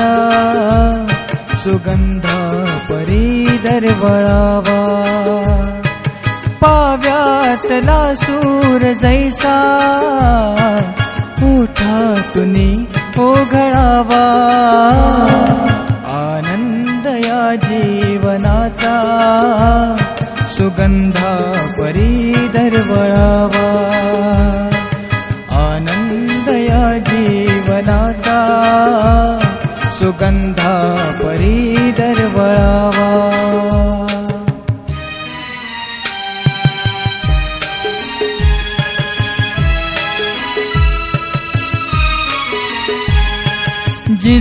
तुझा सुगंधा परी दरवळावा पाव्यातला सूर जैसा उठातुनी ओघळावा. आनंद या जीवनाचा सुगंधा परी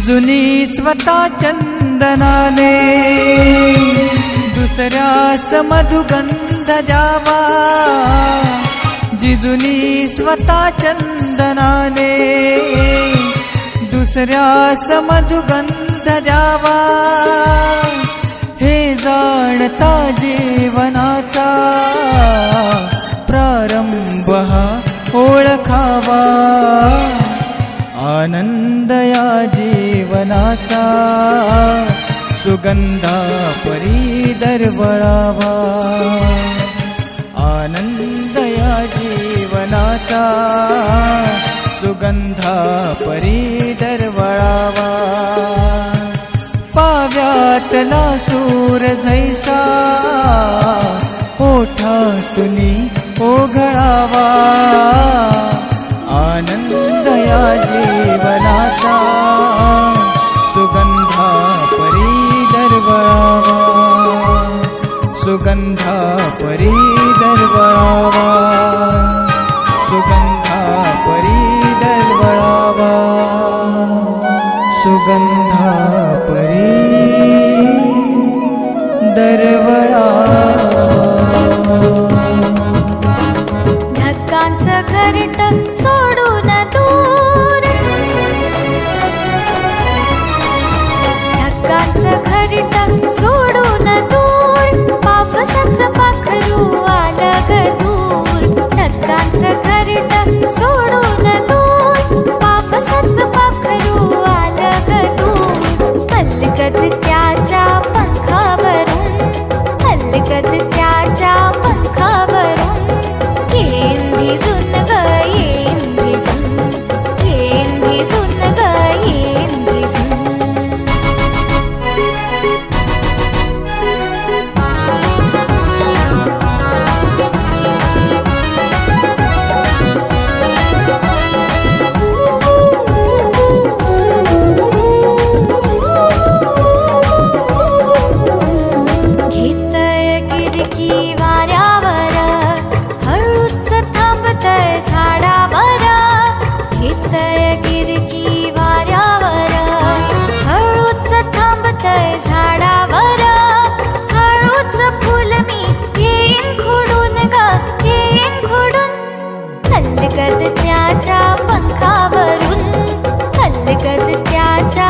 जुनी स्वतः चंदनाने दुसऱ्यास मधुगंध द्यावा. जिजुनी स्वतः चंदनाने दुसऱ्यास मधुगंध द्यावा. हे जाणता जीवनाचा प्रारंभ हा ओळखावा. आनंद या जीवनाचा सुगंधा परी दरवळावा आनंद या जीवनाचा सुगंधा परी दरवळावा पाव्यातला सूर जैसा ओठातुनी ओघळावा. आनंद या जी सुगंधा परी दरवळावा. सुगंधा परी दरवळावा. सुगंध Trả. हलकत त्याच्या पंखावरून हलकत त्याच्या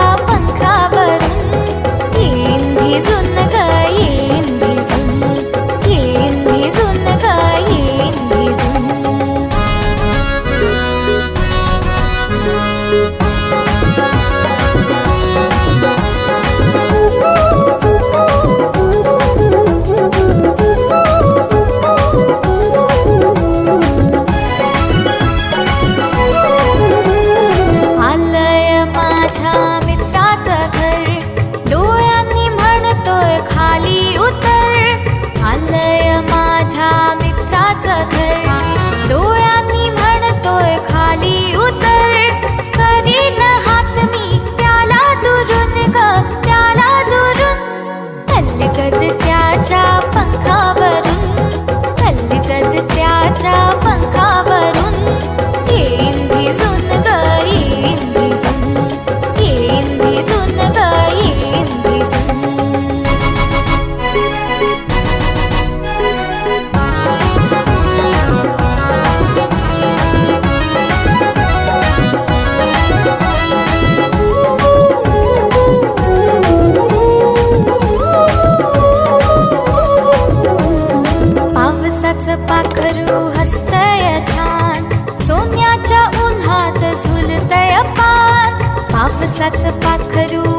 का सच पखरू